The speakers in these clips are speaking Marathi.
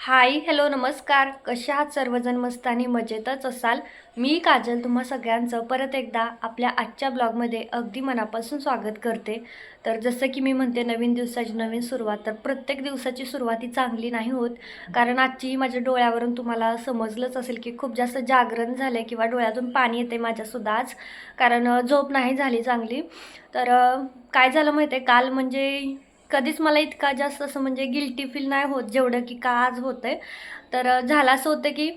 हाय हॅलो नमस्कार. कशा आहात सर्वजण? मस्त आणि मजेतच असाल. मी काजल तुम्हा सगळ्यांचं परत एकदा आपल्या आजच्या ब्लॉगमध्ये अगदी मनापासून स्वागत करते. तर जसं की मी म्हणते नवीन दिवसाची नवीन सुरुवात. तर प्रत्येक दिवसाची सुरुवात ही चांगली नाही होत. कारण आजची माझ्या डोळ्यावरून तुम्हाला समजलंच असेल की खूप जास्त जागरण झालं किंवा डोळ्यातून पाणी येते माझ्यासुद्धा आज. कारण झोप नाही झाली चांगली. तर काय झालं माहिती आहे काल म्हणजे कधीच मला इतका जास्त असं म्हणजे गिल्टी फील नाही होत जेवढं की का आज होतं आहे तर झालं असं होतं की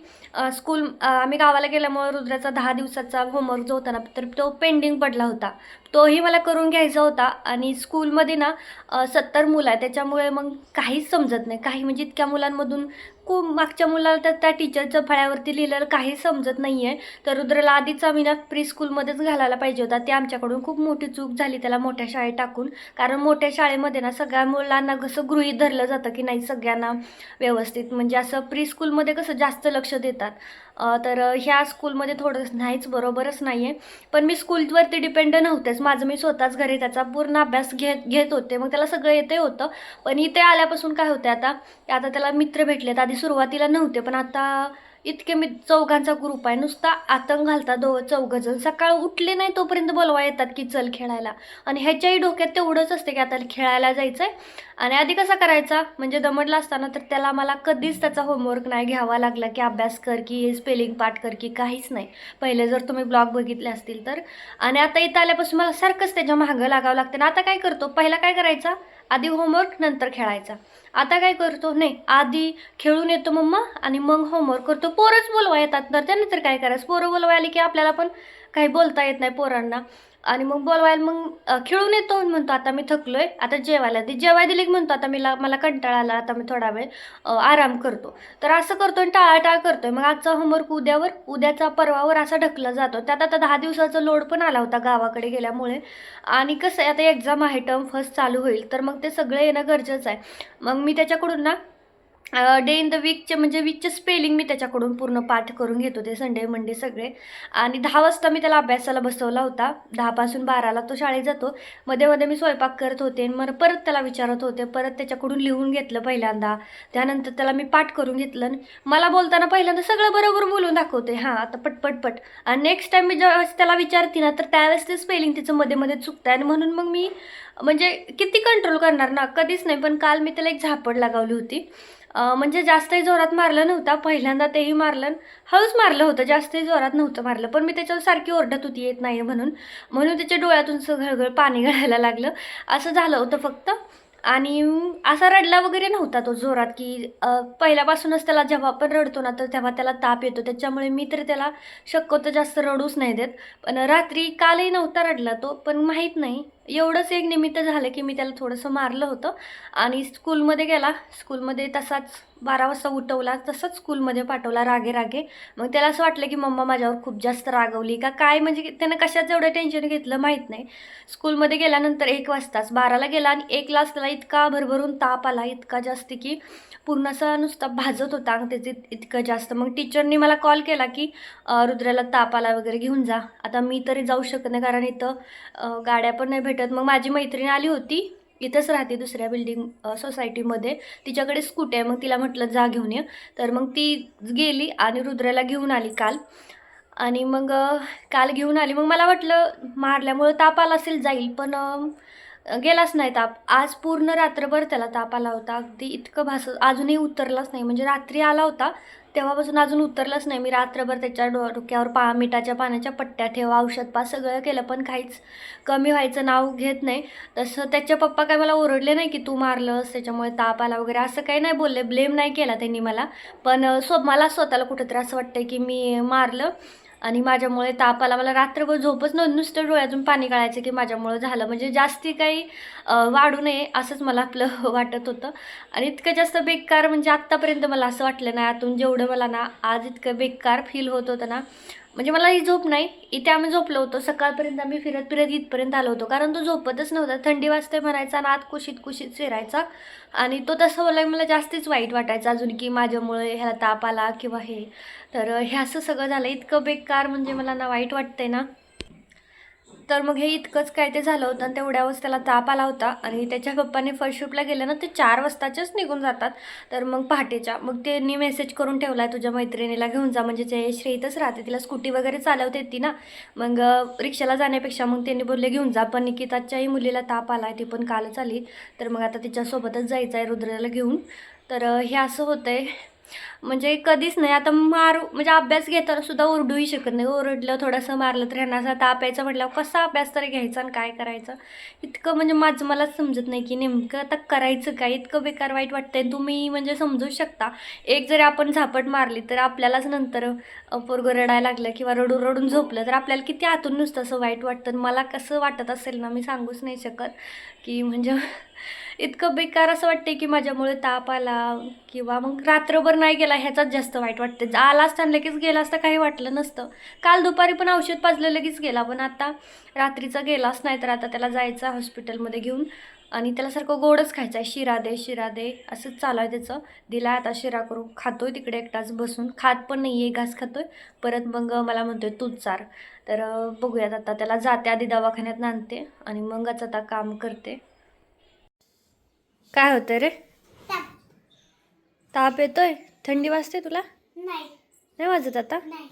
स्कूल आम्ही गावाला गेल्यामुळे रुद्राचा दहा दिवसाचा होमवर्क जो होता ना तर तो पेंडिंग पडला होता. तोही मला करून घ्यायचा होता आणि स्कूलमध्ये ना सत्तर मुलं आहे त्याच्यामुळे मग काहीच समजत नाही. काही म्हणजे इतक्या मुलांमधून खूप मागच्या मुलाला तर त्या टीचरच्या फळ्यावरती लिहिलेलं काही समजत नाही आहे तर रुद्रला आधीच आम्ही ना प्री स्कूलमध्येच घालायला पाहिजे होता. ते आमच्याकडून खूप मोठी चूक झाली त्याला मोठ्या शाळेत टाकून. कारण मोठ्या शाळेमध्ये ना सगळ्या मुलांना कसं गृहीत धरलं जातं की नाही सगळ्यांना व्यवस्थित. म्हणजे असं प्री स्कूलमध्ये कसं जास्त लक्ष देतात. तर ह्या स्कूलमध्ये थोडं नाहीच बरोबरच नाही आहे पण मी स्कूलवरती डिपेंड नव्हतेच. माझं मी स्वतःच घरी त्याचा पूर्ण अभ्यास घेत घेत होते. मग त्याला सगळं येते होतं. पण इथे आल्यापासून काय होतं आता? आता त्याला मित्र भेटलेत. आधी सुरुवातीला नव्हते पण आता इतके मी चौघांचा ग्रुप आहे नुसता आतंक घालतात दो चौघजण. सकाळ उठले नाही तोपर्यंत बोलवा येतात की चल खेळायला. आणि ह्याच्याही डोक्यात तेवढंच असते की आता खेळायला जायचं आहे आणि आधी कसा करायचा? म्हणजे दमडला असताना तर त्याला मला कधीच त्याचा होमवर्क नाही घ्यावा लागला की अभ्यास कर की स्पेलिंग पाठ कर की काहीच नाही. पहिले जर तुम्ही ब्लॉग बघितले असतील तर. आणि आता इथं आल्यापासून मला सारखंच त्याच्या मागं लागावं लागतं. आणि आता काय करतो? पहिला काय करायचा? आधी होमवर्क नंतर खेळायचा. आता काय करतो? नाही आधी खेळून येतो मम्मा आणि मग होमवर्क करतो. पोरच बोलवा येतात. तर त्याने तर काय करायचं? पोरं बोलवा आली की आपल्याला पण काही बोलता येत नाही पोरांना. आणि मग बोलवायला मग खेळून येतो म्हणतो. आता मी थकलोय आता जेवायला दे. जेवाय दिले की म्हणतो आता मी मला कंटाळा आला आता मी थोडा वेळ आराम करतो. तर असं करतो आणि टाळाटाळ करतोय. मग आजचा होमवर्क उद्यावर उद्याचा परवावर असा ढकला जातो. त्यात आता दहा दिवसाचा लोड पण आला होता गावाकडे गेल्यामुळे. आणि कसं आहे आता एक्झाम आहे टर्म फर्स्ट चालू होईल. तर मग ते सगळं येणं गरजेचं आहे. मग मी त्याच्याकडून ना डे इन द वीकचे म्हणजे वीकचे स्पेलिंग मी त्याच्याकडून पूर्ण पाठ करून घेत. होते संडे मंडे सगळे. आणि दहा वाजता मी त्याला अभ्यासाला बसवला होता. दहापासून बाराला तो शाळेत जातो. मध्ये मध्ये मी स्वयंपाक करत होते. आणि मग परत त्याला विचारत होते. परत त्याच्याकडून लिहून घेतलं पहिल्यांदा. त्यानंतर त्याला मी पाठ करून घेतलं. आणि मला बोलताना पहिल्यांदा सगळं बरोबर बोलून दाखवते. हां आता पटपट पट आणि नेक्स्ट टाईम मी ज्यावेळेस त्याला विचारते ना तर त्यावेळेस ते स्पेलिंग तिचं मध्ये मध्ये चुकतं आणि म्हणून मग मी म्हणजे किती कंट्रोल करणार ना? कधीच नाही. पण काल मी त्याला एक झापड लागावली होती. म्हणजे जास्तही जोरात मारलं नव्हता. पहिल्यांदा तेही मारलं. हळूच मारलं होतं. जास्तही जोरात नव्हतं मारलं. पण मी त्याच्यावर सारखी ओरडत होती येत नाही म्हणून. म्हणून त्याच्या डोळ्यातून असं घळघळ पाणी गळायला लागलं. असं झालं होतं फक्त. आणि असा रडला वगैरे नव्हता तो जोरात की पहिल्यापासूनच त्याला जेव्हा पण रडतो ना तर तेव्हा त्याला ताप येतो. त्याच्यामुळे मी तर त्याला शक्यतो जास्त रडूच नाही देत. पण रात्री कालही नव्हता रडला तो पण माहीत नाही. एवढंच एक निमित्त झालं की मी त्याला थोडंसं मारलं होतं. आणि स्कूलमध्ये गेला. स्कूलमध्ये तसाच बारा वाजता उठवला तसंच स्कूलमध्ये पाठवला रागे रागे. मग त्याला असं वाटलं की मम्मा माझ्यावर खूप जास्त रागवली का काय? म्हणजे त्यानं कशाचं एवढं टेन्शन घेतलं माहीत नाही. स्कूलमध्ये गेल्यानंतर एक वाजताच बाराला गेला आणि एकलाच त्याला इतका भरभरून ताप आला इतका जास्त की पूर्ण असा नुसता भाजत होता अंग त्याचे इतकं जास्त. मग टीचरनी मला कॉल केला की रुद्राला ताप आला वगैरे घेऊन जा. आता मी तरी जाऊ शकत नाही कारण इथं गाड्या पण नाही भेटत. मग माझी मैत्रीण आली होती इथंच राहते दुसऱ्या बिल्डिंग सोसायटीमध्ये तिच्याकडे स्कूटी आहे मग तिला म्हटलं जा घेऊन ये. तर मग ती गेली आणि रुद्राला घेऊन आली काल. आणि मग काल घेऊन आली. मग मला वाटलं मारल्यामुळं ताप आला असेल जाईल. पण गेलाच नाही ताप. आज पूर्ण रात्रभर त्याला ताप आला होता. अगदी इतकं भास अजूनही उतरलाच नाही. म्हणजे रात्री आला होता तेव्हापासून अजून उतरलंच नाही. मी रात्रभर त्याच्या डो डोक्यावर पा मिठाच्या पाण्याच्या पट्ट्या ठेवा औषध पा सगळं केलं पण काहीच कमी व्हायचं नाव घेत नाही. तसं त्याचे पप्पा काय मला ओरडले नाही की तू मारलंस त्याच्यामुळे ताप आला वगैरे असं काही नाही बोलले. ब्लेम नाही केला त्यांनी मला. पण सो स्व मला स्वतःला कुठंतरी असं वाटतं की मी मारलं. आणि माझ्यामुळे ताप आला. मला रात्रभर झोपच नव्हती नुसतं डोळ्यातून पाणी काढायचं की माझ्यामुळं झालं. म्हणजे जास्ती काही वाढू नये असंच मला आपलं वाटत होतं. आणि इतकं जास्त बेकार म्हणजे आत्तापर्यंत मला असं वाटलं नाही आतून जेवढं मला ना आज इतकं बेकार फील होत होतं ना म्हणजे मला ही झोप नाही. इथे आम्ही झोपलो होतो. सकाळपर्यंत आम्ही फिरत फिरत इथपर्यंत आलो होतो. कारण तो झोपतच नव्हता. थंडी वाजते म्हणायचा आणि आत कुशीत कुशीत फिरायचा. आणि तो तसं बोलाय मला जास्तीच वाईट वाटायचं अजून की माझ्यामुळे ह्याला ताप आला किंवा हे. तर हे असं सगळं झालं. इतकं बेकार म्हणजे मला ना वाईट वाटतंय ना. तर मग हे इतकंच काय ते झालं होतं आणि तेवढ्यावरच त्याला ताप आला होता आणि त्याच्या पप्पाने फर्स्ट शिफ्टला गेले ना ते चार वाजताच्याच निघून जातात. तर मग पहाटेच्या मग त्यांनी मेसेज करून ठेवला आहे तुझ्या मैत्रिणीला घेऊन जा म्हणजे जयश्री इथंच राहते तिला स्कूटी वगैरे चालवते ती ना. मग रिक्षाला जाण्यापेक्षा मग त्यांनी बोलले घेऊन जा पण निकिताच्याही मुलीला ताप आला आहे ती पण कालच आली. तर मग आता तिच्यासोबतच जायचं आहे रुद्राला घेऊन. तर हे असं होतं आहे म्हणजे कधीच नाही. आता मारू म्हणजे अभ्यास घेताना सुद्धा ओरडूही शकत नाही. ओरडलं थोडंसं मारलं तर ह्यांना असा ताप यायचा म्हटल्यावर कसा अभ्यास तरी घ्यायचा आणि काय करायचं? इतकं म्हणजे माझं मलाच समजत नाही की नेमकं आता करायचं काय? इतकं बेकार वाईट वाटतंय. तुम्ही म्हणजे समजू शकता. एक जरी आपण झापट मारली तर आपल्यालाच नंतर पोरगं रडायला लागलं किंवा रडून रडून झोपलं तर आपल्याला किती आतून नुसतं असं वाईट वाटतं. मला कसं वाटत असेल ना मी सांगूच नाही शकत की म्हणजे इतकं बेकार असं वाटते की माझ्यामुळे ताप आला किंवा मग रात्रभर नाही गेला ह्याचाच जास्त वाईट वाटतं आला असता लगेच गेला असता काही वाटलं नसतं. काल दुपारी पण औषध पाजलं लगेच गेला. पण आता रात्रीचा गेलाच नाही तर आता त्याला जायचं हॉस्पिटलमध्ये घेऊन. आणि त्याला सारखं गोडच खायचं आहे. शिरा दे शिरा दे असंच चालू आहे त्याचं. दिला आता शिरा करून. खातोय तिकडे एकटाच बसून. खात पण नाही आहे घास खातोय. परत मग मला म्हणतोय तूच चार. तर बघूयात आता. त्याला जाते आधी दवाखान्यात नांदते आणि मगच आता काम करते. काय होतं रे? ताप. येतोय? थंडी वाजते तुला? नाही. वाजत आता? नाही.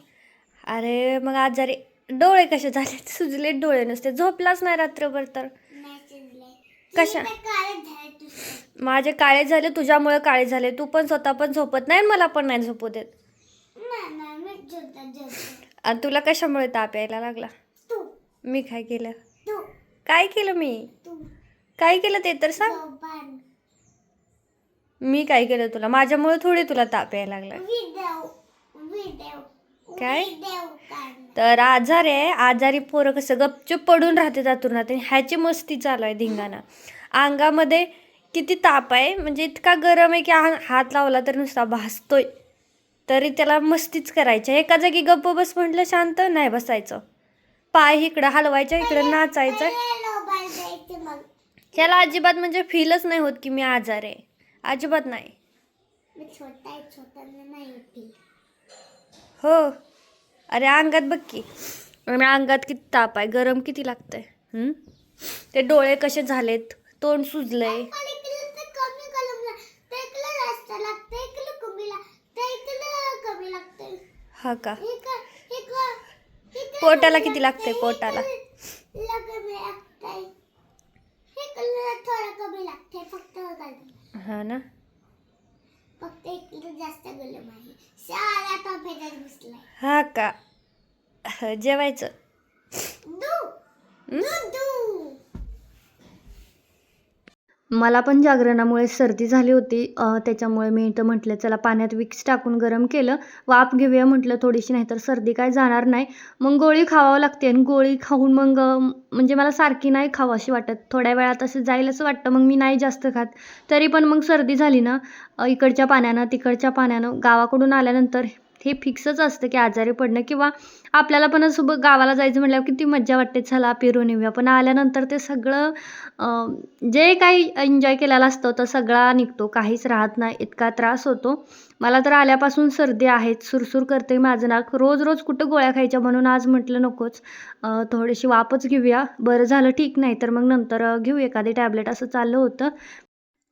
अरे मग आजारी. डोळे कसे झाले? सुजले डोळे नसते. झोपलाच नाही रात्रभर तर. कशा? माझे काळे झाले तुझ्यामुळे काळे झाले. तू पण स्वतः पण झोपत नाही मला पण नाही झोपू देत. आणि तुला कशामुळे ताप यायला लागला? मी काय केलं? काय केलं मी? काय केलं ते तर सांग. मी काय केलं तुला? माझ्यामुळे थोडी तुला ताप यायला लागला. काय? तर आजार आहे. आजारी पोरं कसं गपचूप पडून राहते राहते ह्याची मस्ती चालू आहे धिंगाणा. अंगामध्ये किती ताप आहे? म्हणजे इतका गरम आहे की हात लावला तर नुसता भासतोय. तरी त्याला मस्तीच करायची एका जागी गप्प बस म्हटलं शांत नाही बसायचं. पाय इकडं हलवायचं इकडं नाचायचं. ह्याला अजिबात म्हणजे फीलच नाही होत की मी आजार आहे. अजिबात नाही. मी छोटा आहे छोटा नाही होती हो. अरे अंगात बघ की. आणि अंगात किती ताप आहे गरम किती लागतंय हं? ते डोळे कसे झालेत तोंड सुजलंय. कमी कलम लागते इकडे जास्त लागते इकडे कमी लागते इकडे कमी लागते हा का? इकडे इकडे इकडे पोटाला कमी किती लागते पोटाला? इकडे कमी लागते इकडे थोडं कमी लागते फक्त गरम हा ना? फक्त इकडे जास्त गरम आहे. सारा टॉपेटात बसलाय हा का? ह, जेवायचं. दू दू दू मला पण जागरणामुळे सर्दी झाली होती. त्याच्यामुळे मी इथं म्हटलं चला पाण्यात विक्स टाकून गरम केलं. वाफ घेऊया म्हटलं थोडीशी नाही तर सर्दी काय जाणार नाही. मग गोळी खावावं लागते आणि गोळी खाऊन मग म्हणजे मला सारखी नाही खावं अशी वाटत. थोड्या वेळात असं जाईल असं वाटतं मग मी नाही जास्त खात. तरी पण मग सर्दी झाली ना इकडच्या पाण्यानं तिकडच्या पाण्यानं गावाकडून आल्यानंतर हे फिक्सच असतं की आजारी पडणं किंवा आपल्याला पण असं गावाला जायचं म्हटल्यावर किती मज्जा वाटते चला फिरून येऊया. पण आल्यानंतर ते सगळं जे काही एन्जॉय केलेलं असतं तर सगळा निघतो काहीच राहत नाही इतका त्रास होतो. मला तर आल्यापासून सर्दी आहेत सुरसूर करते माझं नाक. रोज रोज कुठं गोळ्या खायच्या म्हणून आज म्हटलं नकोच. थोडीशी वापच घेऊया. बरं झालं ठीक नाही तर मग नंतर घेऊ एखादी टॅबलेट. असं चाललं होतं.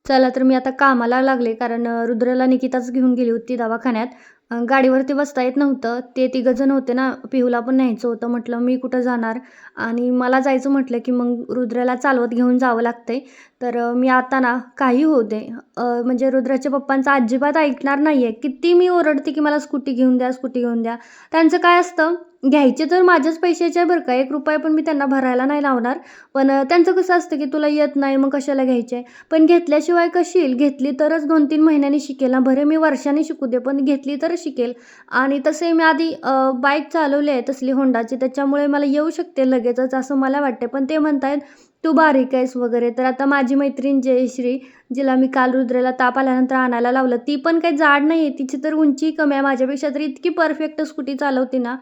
चला तर मी आता कामाला लागले कारण रुद्रला निकिताच घेऊन गेली होती दवाखान्यात. गाडीवरती बसता येत नव्हतं. ते तिघंजण होते ना पिहूला पण न्यायचं होतं. म्हटलं मी कुठं जाणार? आणि मला जायचं म्हटलं की मग रुद्राला चालवत घेऊन जावं लागतंय. तर मी आता ना काही होऊ दे. म्हणजे रुद्राच्या पप्पांचं अजिबात ऐकणार नाही आहे किती मी ओरडते की मला स्कूटी घेऊन द्या स्कूटी घेऊन द्या. त्यांचं काय असतं? घ्यायचे तर माझ्याच पैशाचे बरं का. एक रुपया पण मी त्यांना भरायला नाही लावणार. पण त्यांचं कसं असतं की तुला येत नाही मग कशाला घ्यायचे? आहे पण घेतल्याशिवाय कशी येईल? घेतली तरच दोन तीन महिन्यांनी शिकेल. ना बरे मी वर्षाने शिकू दे. पण घेतली तरच शिकेल. आणि तसे मी आधी बाईक चालवली आहे तसली होंडाची त्याच्यामुळे मला येऊ शकते लगेचच असं मला वाटते पण ते म्हणतायत तू बारीक आहेस वगैरे. तर आता माझी मैत्रीण जयश्री जिला मी काल रुद्रेला ताप आल्यानंतर आणायला लावलं. ती पण काही जाड नाही आहे तिची तर उंची कमी आहे. माझ्यापेक्षा तर इतकी परफेक्ट स्कूटी चालवते ना.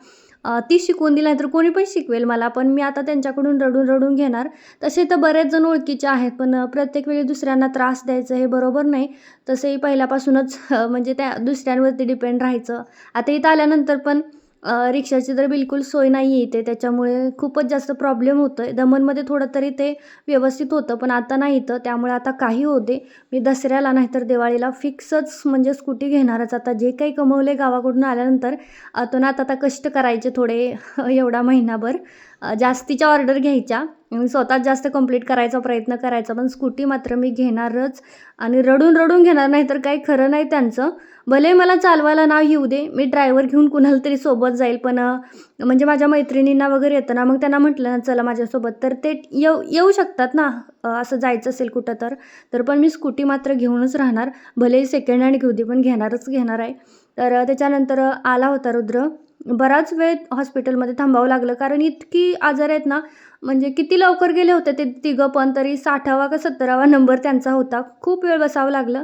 ती शिकवून दिली तर कोणी पण शिकवेल मला पण मी आता त्यांच्याकडून रडून रडून घेणार. तसे तर बरेच जण ओळखीचे आहेत पण प्रत्येक वेळी दुसऱ्यांना त्रास द्यायचं हे बरोबर नाही. तसंही पहिल्यापासूनच म्हणजे त्या दुसऱ्यांवरती डिपेंड राहायचं. आता इथं आल्यानंतर पण रिक्षाची तर बिलकुल सोय नाही आहे इथे. त्याच्यामुळे खूपच जास्त प्रॉब्लेम होतो आहे दमनमध्ये थोडं तरी ते व्यवस्थित होतं पण आता नाही तर त्यामुळे आता काही होते मी दसऱ्याला नाहीतर दिवाळीला फिक्सच म्हणजे स्कूटी घेणारच. आता जे काही कमवले गावाकडून आल्यानंतर आतून आता आता कष्ट करायचे थोडे एवढा महिनाभर. जास्तीच्या ऑर्डर घ्यायच्या. स्वतःच जास्त कंप्लीट करायचा प्रयत्न करायचा. पण स्कूटी मात्र मी घेणारच. आणि रडून रडून घेणार नाही तर काही खरं नाही त्यांचं. भले मला चालवायला नाव येऊ दे मी ड्रायव्हर घेऊन कुणाला तरी सोबत जाईल पण म्हणजे माझ्या मैत्रिणींना वगैरे येतं ना मग त्यांना म्हटलं ना चला माझ्यासोबत तर ते येऊ येऊ शकतात ना असं जायचं असेल कुठं तर तर पण मी स्कूटी मात्र घेऊनच राहणार भलेही सेकंड हँड घेऊ दे पण घेणारच घेणार आहे. तर त्याच्यानंतर आला होता रुद्र. बराच वेळ हॉस्पिटलमध्ये थांबावं लागलं कारण इतकी आजार आहेत ना म्हणजे किती लवकर गेले होते ते तिघं पण तरी साठावा का सत्तरावा नंबर त्यांचा होता. खूप वेळ बसावं लागलं.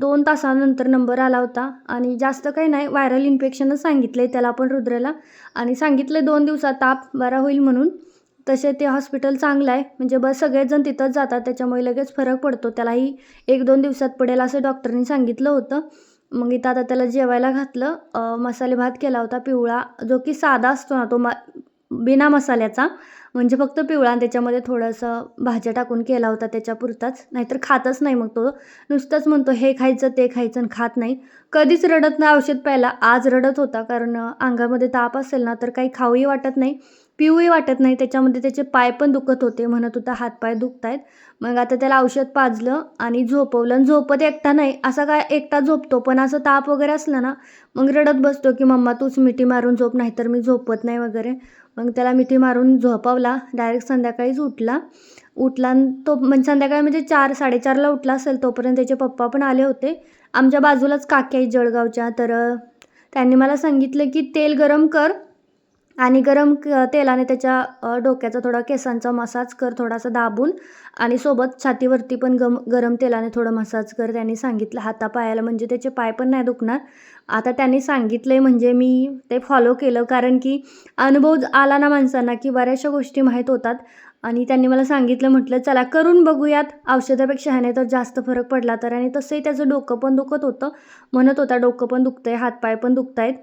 दोन तासानंतर नंबर आला होता आणि जास्त काही नाही व्हायरल इन्फेक्शनच सांगितलं आहे त्याला पण रुद्रला. आणि सांगितलं दोन दिवसात ताप बरा होईल म्हणून. तसे ते हॉस्पिटल चांगलं आहे. म्हणजे बस सगळेजण तिथंच जातात त्याच्यामुळे लगेच फरक पडतो. त्यालाही एक दोन दिवसात पडेल असं डॉक्टरनी सांगितलं होतं. मग इथं आता त्याला जेवायला घातलं. मसाले भात केला होता पिवळा. जो की साधा असतो ना तो मा बिना मसाल्याचा म्हणजे फक्त पिवळा आणि त्याच्यामध्ये थोडंसं भाज्या टाकून केला होता त्याच्यापुरताच. नाहीतर खातच नाही मग तो. नुसतंच म्हणतो हे खायचं ते खायचं आणि खात नाही. कधीच रडत नाही औषध प्यायला. आज रडत होता कारण अंगामध्ये ताप असेल ना तर काही खाऊही वाटत नाही पिऊही वाटत नाही. त्याच्यामध्ये त्याचे पाय पण दुखत होते म्हणत होता हातपाय दुखत आहेत मग आता त्याला औषध पाजलं आणि झोपवलं. आणि झोपत एकटा नाही असा काय एकटा झोपतो? पण असं ताप वगैरे असलं ना मग रडत बसतो की मम्मा तूच मिठी मारून झोप नाही तर मी झोपत नाही वगैरे. मग त्याला मिठी मारून झोपावला. डायरेक्ट संध्याकाळीच उठला. उठला आणि तो म्हणजे संध्याकाळी म्हणजे चार साडेचारला उठला असेल तोपर्यंत त्याचे पप्पा पण आले होते. आमच्या बाजूलाच काकी आहेत जळगावच्या. तर त्यांनी मला सांगितलं की तेल गरम कर आणि गरम क तेलाने त्याच्या डोक्याचा थोडा केसांचा मसाज कर थोडासा दाबून आणि सोबत छातीवरती पण गम गरम तेलाने थोडं मसाज कर त्यांनी सांगितलं. हातापायाला म्हणजे त्याचे पाय पण नाही दुखणार. आता त्यांनी सांगितलं आहे म्हणजे मी ते फॉलो केलं कारण की अनुभव आला ना माणसांना की बऱ्याचशा गोष्टी माहीत होतात. आणि त्यांनी मला सांगितलं म्हटलं चला करून बघूयात. औषधापेक्षा ह्याने तर जास्त फरक पडला तर. आणि तसंही त्याचं डोकं पण दुखत होतं. म्हणत होता डोकं पण दुखतंय हातपाय पण दुखत आहेत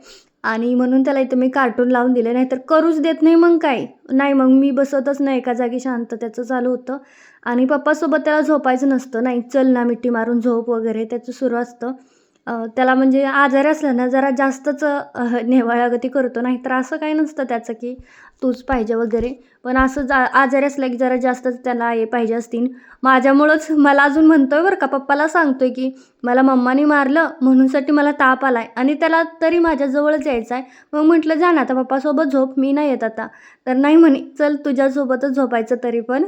आणि म्हणून त्याला इथं मी कार्टून लावून दिले नाही तर करूच देत नाही मग काय नाही मग मी बसतच नाही एका जागी शांत त्याचं चालू होतं. आणि पप्पासोबत त्याला झोपायचं नसतं नाही चल ना मिठी मारून झोप वगैरे त्याचं सुरू असतं. त्याला म्हणजे आजारी असलं ना जरा जास्तच नेवाळागती करतो. नाही तर असं काही नसतं त्याचं की तूच पाहिजे वगैरे. पण असं जा आजारी असलं की जरा जास्तच त्याला हे पाहिजे असतील. माझ्यामुळंच मला अजून म्हणतो आहे बरं का पप्पाला सांगतो आहे की मला मम्माने मारलं म्हणूनसाठी मला ताप आला आहे आणि त्याला तरी माझ्याजवळच यायचं आहे मग म्हटलं जा ना आता पप्पासोबत झोप मी नाही येत आता. तर नाही म्हणे चल तुझ्यासोबतच झोपायचं तरी पण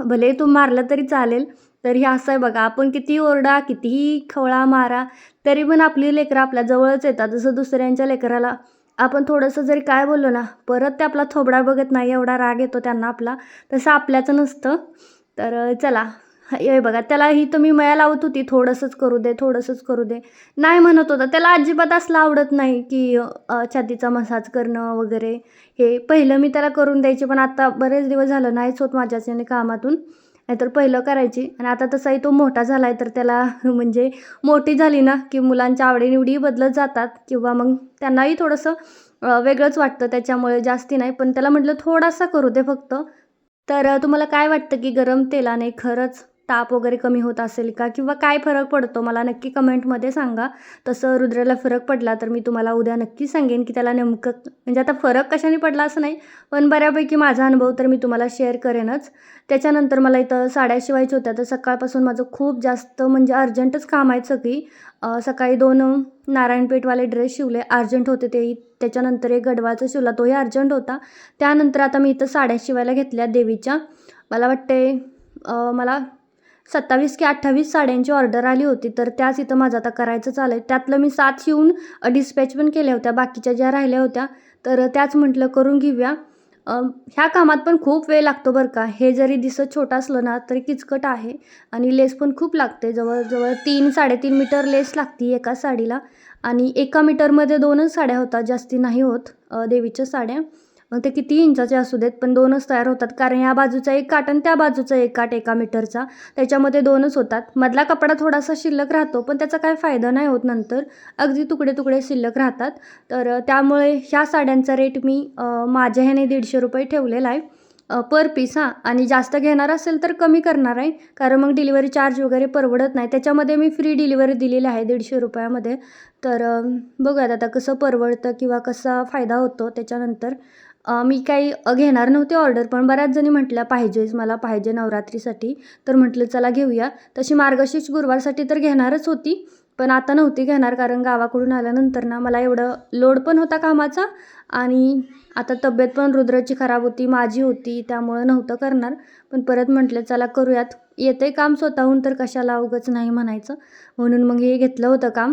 भले तू मारलं तरी चालेल तर हे असं आहे बघा आपण किती ओरडा कितीही खवळा मारा तरी पण आपली लेकरं आपल्या जवळच येतात. जसं दुसऱ्यांच्या लेकराला आपण थोडंसं जरी काय बोललो ना परत ते आपला थोबडा बघत नाही एवढा राग येतो त्यांना आपला तसं आपल्याचं नसतं. तर चला हे बघा त्याला ही तर मी मया लावत होती थोडंसंच करू दे थोडंसंच करू दे. नाही म्हणत होता त्याला अजिबात असलं आवडत नाही की छातीचा मसाज करणं वगैरे हे. पहिलं मी त्याला करून द्यायचे पण आता बरेच दिवस झालं नाहीच होत माझ्याच्याने कामातून. नाहीतर पहिलं करायची. आणि आता तसाही तो मोठा झाला आहे तर त्याला म्हणजे मोठी झाली ना की मुलांच्या आवडीनिवडी बदलत जातात. किंवा मग त्यांनाही थोडंसं वेगळंच वाटतं. त्याच्यामुळे जास्ती नाही. पण त्याला म्हटलं थोडासा करू दे फक्त. तर तुम्हाला काय वाटतं की गरम तेलाने खरंच ताप वगैरे कमी होत असेल का किंवा काय फरक पडतो? मला नक्की कमेंटमध्ये सांगा. तसं रुद्राला फरक पडला तर मी तुम्हाला उद्या नक्की सांगेन की त्याला नेमकं म्हणजे आता फरक कशाने पडला असं नाही पण बऱ्यापैकी माझा अनुभव तर मी तुम्हाला शेअर करेनच. त्याच्यानंतर मला इथं साड्या शिवायच्या होत्या तर सकाळपासून माझं खूप जास्त म्हणजे अर्जंटच काम आहेत सगळी. सकाळी दोन नारायणपेठवाले ड्रेस शिवले अर्जंट होते ते. त्याच्यानंतर एक गडवाचा शिवला तोही अर्जंट होता. त्यानंतर आता मी इथं साड्या शिवायला घेतल्या देवीच्या. मला वाटते मला सत्तावीस की अठ्ठावीस साड्यांची ऑर्डर आली होती तर त्याच इथं माझं आता करायचं चालू आहे त्यातलं मी सात शिवून डिस्पॅच पण केल्या होत्या बाकीच्या ज्या राहिल्या होत्या. तर त्याच म्हटलं करून घेऊया. ह्या कामात पण खूप वेळ लागतो बरं का. हे जरी दिसत छोटं असलं ना तरी किचकट आहे. आणि लेस पण खूप लागते. जवळजवळ तीन साडेतीन मीटर लेस लागते एका साडीला. आणि एका मीटरमध्ये दोनच साड्या होतात जास्ती नाही होत देवीच्या साड्या. मग ते किती इंचाचे असू देत पण दोनच तयार होतात. कारण या बाजूचा एक काट आणि त्या बाजूचा एक काट एका मीटरचा. त्याच्यामध्ये दोनच होतात. मधला कपडा थोडासा शिल्लक राहतो पण त्याचा काय फायदा नाही होत नंतर. अगदी तुकडे तुकडे शिल्लक राहतात. तर त्यामुळे ह्या साड्यांचा रेट मी माझ्या ह्याने दीडशे रुपये ठेवलेला आहे. पर पीस हां. आणि जास्त घेणार असेल तर कमी करणार आहे. कारण मग डिलिव्हरी चार्ज वगैरे परवडत नाही. त्याच्यामध्ये मी फ्री डिलिव्हरी दिलेली आहे दीडशे रुपयामध्ये. तर बघूयात आता कसं परवडतं किंवा कसा फायदा होतो त्याच्यानंतर. मी काही घेणार नव्हते ऑर्डर पण बऱ्याच जणी म्हटल्या पाहिजेच मला पाहिजे नवरात्रीसाठी. तर म्हटलं चला घेऊया. तशी मार्गशीर्ष गुरुवारसाठी तर घेणारच होती पण आता नव्हती घेणार कारण गावाकडून आल्यानंतर ना मला एवढं लोड पण होता कामाचा आणि आता तब्येत पण रुद्राची खराब होती माझी होती त्यामुळं नव्हतं करणार. पण परत म्हटलं चला करूयात. येते काम स्वतःहून तर कशाला उगच नाही म्हणायचं. म्हणून मग हे घेतलं होतं काम.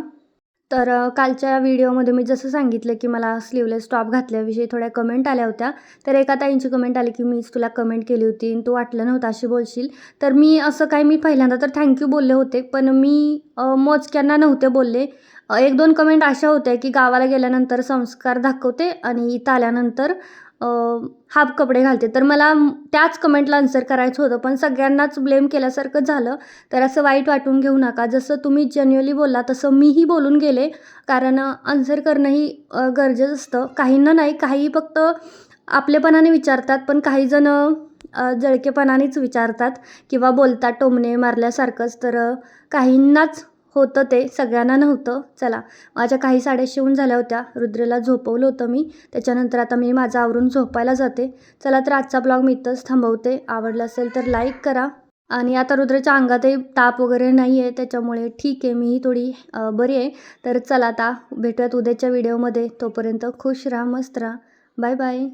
तर कालच्या व्हिडिओमध्ये मी जसं सांगितलं की मला स्लीवलेस टॉप घातल्याविषयी थोड्या कमेंट आल्या होत्या. तर एका ताईंची कमेंट आली की मीच तुला कमेंट केली होती आणि तू वाटलं नव्हतं अशी बोलशील. तर मी असं काय मी पहिल्यांदा तर थँक्यू बोलले होते पण मी मोजक्यांना नव्हते बोलले. एक दोन कमेंट अशा होत्या की गावाला गेल्यानंतर संस्कार दाखवते आणि इथं आल्यानंतर हाफ कपडे घालते. तर मला त्याच कमेंटला आन्सर करायचं होतं. पण सगळ्यांनाच ब्लेम केल्यासारखं झालं. तर असं वाईट वाटून घेऊ नका. जसं तुम्ही जेन्युअली बोलला तसं मीही बोलून गेले. कारण आन्सर करणंही गरजेचं असतं. काहींना नाही. काही फक्त आपलेपणाने विचारतात. पण काही जण जळकेपणानेच विचारतात. किंवा बोलतात टोमणे मारल्यासारखंच. तर काहींनाच होतं ते सगळ्यांना नव्हतं. चला माझ्या काही साड्या शिवून झाल्या होत्या. रुद्रेला झोपवलं होतं मी. त्याच्यानंतर आता मी माझं आवरून झोपायला जाते. चला तर आजचा ब्लॉग मी इथंच थांबवते. आवडला असेल तर लाईक करा. आणि आता रुद्रेच्या अंगातही ताप वगैरे नाही आहे त्याच्यामुळे ठीक आहे. मीही थोडी बरी आहे. तर चला आता भेटूयात उद्याच्या व्हिडिओमध्ये तोपर्यंत खुश राहा मस्त राहा. Bye bye